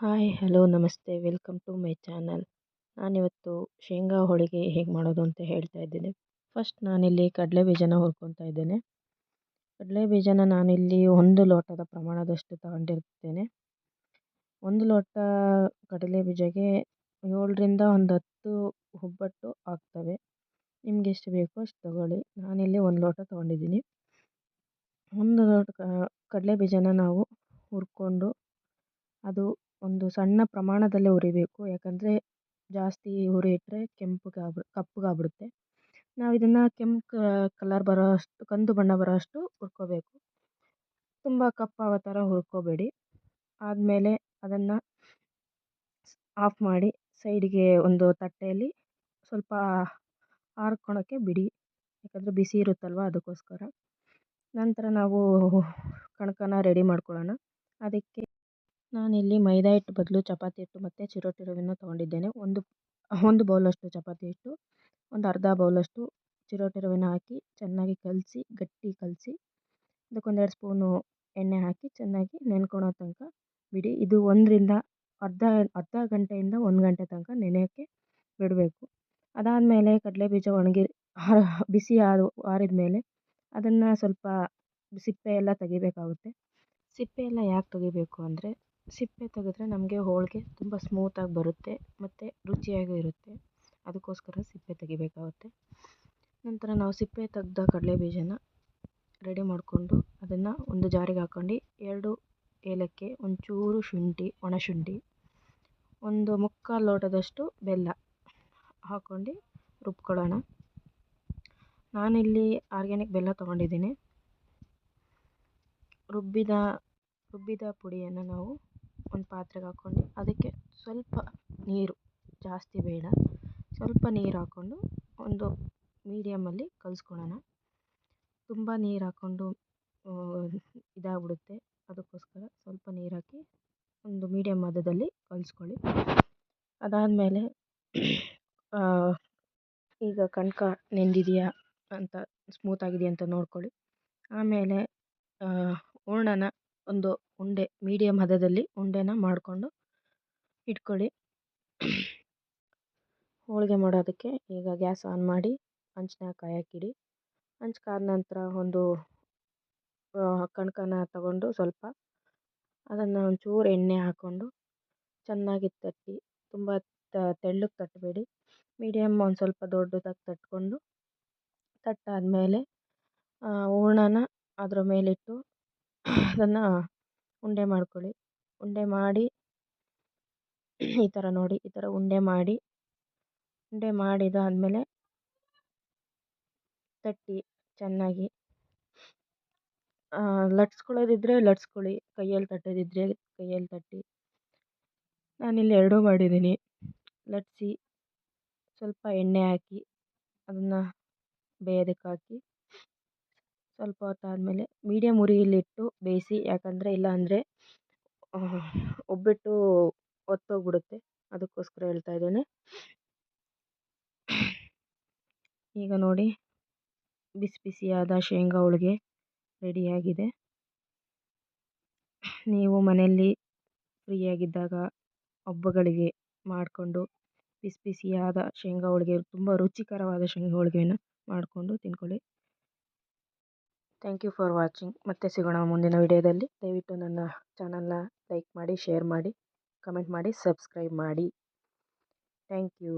Hi, hello, ನಮಸ್ತೆ, welcome to my channel. ನಾನಿವತ್ತು ಶೇಂಗಾ ಹೋಳಿಗೆ ಹೇಗೆ ಮಾಡೋದು ಅಂತ ಹೇಳ್ತಾ ಇದ್ದೀನಿ. ಫಸ್ಟ್ ನಾನಿಲ್ಲಿ ಕಡಲೆ ಬೀಜನ ಹುರ್ಕೊತಾ ಇದ್ದೇನೆ. ಕಡಲೆ ಬೀಜನ ನಾನಿಲ್ಲಿ ಒಂದು ಲೋಟದ ಪ್ರಮಾಣದಷ್ಟು ತಗೊಂಡಿರ್ತೇನೆ. ಒಂದು ಲೋಟ ಕಡಲೆ ಬೀಜಗೆ ಏಳರಿಂದ ಒಂದು ಹತ್ತು ಒಬ್ಬಟ್ಟು ಆಗ್ತವೆ. ನಿಮ್ಗೆ ಎಷ್ಟು ಬೇಕೋ ಅಷ್ಟು ತಗೊಳ್ಳಿ. ನಾನಿಲ್ಲಿ ಒಂದು ಲೋಟ ತೊಗೊಂಡಿದ್ದೀನಿ. ಒಂದು ಲೋಟ ಕಡಲೆ ಬೀಜನ ನಾವು ಹುರ್ಕೊಂಡು ಅದು ಒಂದು ಸಣ್ಣ ಪ್ರಮಾಣದಲ್ಲೇ ಹುರಿಬೇಕು ಯಾಕಂದರೆ ಜಾಸ್ತಿ ಹುರಿ ಇಟ್ಟರೆ ಕಪ್ಪು ಕಪ್ಪಗಾಗ್ಬಿಡುತ್ತೆ ನಾವು ಇದನ್ನು ಕೆಂಪು ಕಲರ್ ಬರೋ ಅಷ್ಟು ಕಂದು ಬಣ್ಣ ಬರೋ ಅಷ್ಟು ಹುರ್ಕೋಬೇಕು. ತುಂಬ ಕಪ್ಪಾಗೋ ಥರ ಹುರ್ಕೋಬೇಡಿ. ಆದಮೇಲೆ ಅದನ್ನು ಆಫ್ ಮಾಡಿ ಸೈಡಿಗೆ ಒಂದು ತಟ್ಟೆಯಲ್ಲಿ ಸ್ವಲ್ಪ ಆರ್ಕೊಳ್ಳೋಕ್ಕೆ ಬಿಡಿ. ಯಾಕಂದರೆ ಬಿಸಿ ಇರುತ್ತಲ್ವ ಅದಕ್ಕೋಸ್ಕರ. ನಂತರ ನಾವು ಕಣಕನ ರೆಡಿ ಮಾಡ್ಕೊಳ್ಳೋಣ. ಅದಕ್ಕೆ ನಾನಿಲ್ಲಿ ಮೈದಾ ಹಿಟ್ಟು ಬದಲು ಚಪಾತಿ ಹಿಟ್ಟು ಮತ್ತು ಚಿರೋಟಿ ರವೆನ ತೊಗೊಂಡಿದ್ದೇನೆ. ಒಂದು ಒಂದು ಬೌಲಷ್ಟು ಚಪಾತಿ ಹಿಟ್ಟು, ಒಂದು ಅರ್ಧ ಬೌಲಷ್ಟು ಚಿರೋಟಿ ರವೆನ ಹಾಕಿ ಚೆನ್ನಾಗಿ ಕಲಸಿ, ಗಟ್ಟಿ ಕಲಸಿ, ಅದಕ್ಕೊಂದೆರಡು ಸ್ಪೂನು ಎಣ್ಣೆ ಹಾಕಿ ಚೆನ್ನಾಗಿ ನೆನ್ಕೊಳೋ ತನಕ ಬಿಡಿ. ಇದು ಒಂದರಿಂದ ಅರ್ಧ ಅರ್ಧ ಗಂಟೆಯಿಂದ ಒಂದು ಗಂಟೆ ತನಕ ನೆನೆಯೋಕ್ಕೆ ಬಿಡಬೇಕು. ಅದಾದಮೇಲೆ ಕಡಲೆ ಬೀಜ ಒಣಗಿ ಬಿಸಿ ಆರು ಆರಿದ ಮೇಲೆ ಅದನ್ನು ಸ್ವಲ್ಪ ಸಿಪ್ಪೆ ಎಲ್ಲ ತೆಗಿಬೇಕಾಗುತ್ತೆ. ಸಿಪ್ಪೆ ಎಲ್ಲ ಯಾಕೆ ತೆಗಿಬೇಕು ಅಂದರೆ ಸಿಪ್ಪೆ ತೆಗೆದ್ರೆ ನಮಗೆ ಹೋಳಿಗೆ ತುಂಬ ಸ್ಮೂತಾಗಿ ಬರುತ್ತೆ, ಮತ್ತು ರುಚಿಯಾಗೂ ಇರುತ್ತೆ. ಅದಕ್ಕೋಸ್ಕರ ಸಿಪ್ಪೆ ತೆಗಿಬೇಕಾಗುತ್ತೆ. ನಂತರ ನಾವು ಸಿಪ್ಪೆ ತೆಗ್ದ ಕಡಲೆ ಬೀಜನ ರೆಡಿ ಮಾಡಿಕೊಂಡು ಅದನ್ನು ಒಂದು ಜಾರಿಗೆ ಹಾಕ್ಕೊಂಡು ಎರಡು ಏಲಕ್ಕಿ, ಒಂಚೂರು ಶುಂಠಿ ಒಣಶುಂಠಿ ಒಂದು ಮುಕ್ಕಾಲು ಲೋಟದಷ್ಟು ಬೆಲ್ಲ ಹಾಕ್ಕೊಂಡು ರುಬ್ಕೊಳ್ಳೋಣ. ನಾನಿಲ್ಲಿ ಆರ್ಗ್ಯಾನಿಕ್ ಬೆಲ್ಲ ತೊಗೊಂಡಿದ್ದೀನಿ. ರುಬ್ಬಿದ ರುಬ್ಬಿದ ಪುಡಿಯನ್ನು ನಾವು ಒಂದು ಪಾತ್ರೆಗೆ ಹಾಕ್ಕೊಂಡು ಅದಕ್ಕೆ ಸ್ವಲ್ಪ ನೀರು ಜಾಸ್ತಿ ಬೇಡ. ಸ್ವಲ್ಪ ನೀರು ಹಾಕ್ಕೊಂಡು ಒಂದು ಮೀಡಿಯಮ್ಮಲ್ಲಿ ಕಲಿಸ್ಕೊಳ್ಳೋಣ. ತುಂಬ ನೀರು ಹಾಕ್ಕೊಂಡು ಇದಾಗ್ಬಿಡುತ್ತೆ. ಅದಕ್ಕೋಸ್ಕರ ಸ್ವಲ್ಪ ನೀರು ಹಾಕಿ ಒಂದು ಮೀಡಿಯಮ್ ಹದದಲ್ಲಿ ಕಲಿಸ್ಕೊಳ್ಳಿ. ಅದಾದಮೇಲೆ ಈಗ ಕಣಕ ನೆಂದಿದೆಯಾ ಅಂತ ಸ್ಮೂತಾಗಿದೆಯಾ ಅಂತ ನೋಡ್ಕೊಳ್ಳಿ. ಆಮೇಲೆ ಹೂರ್ಣನ ಒಂದು ಉಂಡೆ ಮೀಡಿಯಮ್ ಹದದಲ್ಲಿ ಉಂಡೆನ ಮಾಡಿಕೊಂಡು ಇಟ್ಕೊಳ್ಳಿ. ಹೋಳಿಗೆ ಮಾಡೋದಕ್ಕೆ ಈಗ ಗ್ಯಾಸ್ ಆನ್ ಮಾಡಿ ಹಂಚನ್ನ ಕಾಯಕ್ಕಿಡಿ ಹಂಚು ಕಾದ ನಂತರ ಒಂದು ಕಣಕನ ತಗೊಂಡು ಸ್ವಲ್ಪ ಅದನ್ನು ಒಂಚೂರು ಎಣ್ಣೆ ಹಾಕ್ಕೊಂಡು ಚೆನ್ನಾಗಿ ತಟ್ಟಿ, ತುಂಬ ತೆಳ್ಳಗೆ ತಟ್ಟಬೇಡಿ ಮೀಡಿಯಮ್ ಒಂದು ಸ್ವಲ್ಪ ದೊಡ್ಡದಾಗಿ ತಟ್ಕೊಂಡು ತಟ್ಟಾದಮೇಲೆ ಹೂರ್ಣನ ಅದರ ಮೇಲಿಟ್ಟು ಅದನ್ನು ಉಂಡೆ ಮಾಡ್ಕೊಳ್ಳಿ. ಉಂಡೆ ಮಾಡಿ, ಈ ಥರ ನೋಡಿ, ಈ ಥರ ಉಂಡೆ ಮಾಡಿ, ಉಂಡೆ ಮಾಡಿದಾದಮೇಲೆ ತಟ್ಟಿ ಚೆನ್ನಾಗಿ ಲಟ್ಸ್ಕೊಳ್ಳೋದಿದ್ರೆ ಲಟ್ಸ್ಕೊಳ್ಳಿ, ಕೈಯಲ್ಲಿ ತಟ್ಟೋದಿದ್ರೆ ಕೈಯಲ್ಲಿ ತಟ್ಟಿ. ನಾನಿಲ್ಲಿ ಎರಡೂ ಮಾಡಿದ್ದೀನಿ. ಲಟ್ಸಿ ಸ್ವಲ್ಪ ಎಣ್ಣೆ ಹಾಕಿ, ಅದನ್ನು ಬೇಯೋದಕ್ಕೆ ಹಾಕಿ ಸ್ವಲ್ಪ ಹೊತ್ತಾದಮೇಲೆ ಮೀಡಿಯಮ್ ಉರಿಯಲ್ಲಿಟ್ಟು ಬೇಯಿಸಿ, ಯಾಕಂದರೆ ಇಲ್ಲಾಂದರೆ ಒಬ್ಬಟ್ಟು ಒತ್ತೋಗ್ಬಿಡುತ್ತೆ. ಅದಕ್ಕೋಸ್ಕರ ಹೇಳ್ತಾ ಇದ್ದೇನೆ. ಈಗ ನೋಡಿ, ಬಿಸಿ ಬಿಸಿಯಾದ ಶೇಂಗಾ ಹೋಳಿಗೆ ರೆಡಿಯಾಗಿದೆ ನೀವು ಮನೆಯಲ್ಲಿ ಫ್ರೀಯಾಗಿದ್ದಾಗ ಹಬ್ಬಗಳಿಗೆ ಮಾಡಿಕೊಂಡು ಬಿಸಿ ಬಿಸಿಯಾದ ಶೇಂಗಾ ಹೋಳಿಗೆ, ತುಂಬ ರುಚಿಕರವಾದ ಶೇಂಗಾ ಹೋಳಿಗೆಯನ್ನು ಮಾಡಿಕೊಂಡು ತಿನ್ಕೊಳ್ಳಿ. ಥ್ಯಾಂಕ್ ಯು ಫಾರ್ ವಾಚಿಂಗ್ ಮತ್ತೆ ಸಿಗೋಣ ಮುಂದಿನ ವಿಡಿಯೋದಲ್ಲಿ. ದಯವಿಟ್ಟು ನನ್ನ ಚಾನಲ್ನ ಲೈಕ್ ಮಾಡಿ ಶೇರ್ ಮಾಡಿ ಕಮೆಂಟ್ ಮಾಡಿ ಸಬ್ಸ್ಕ್ರೈಬ್ ಮಾಡಿ. Thank you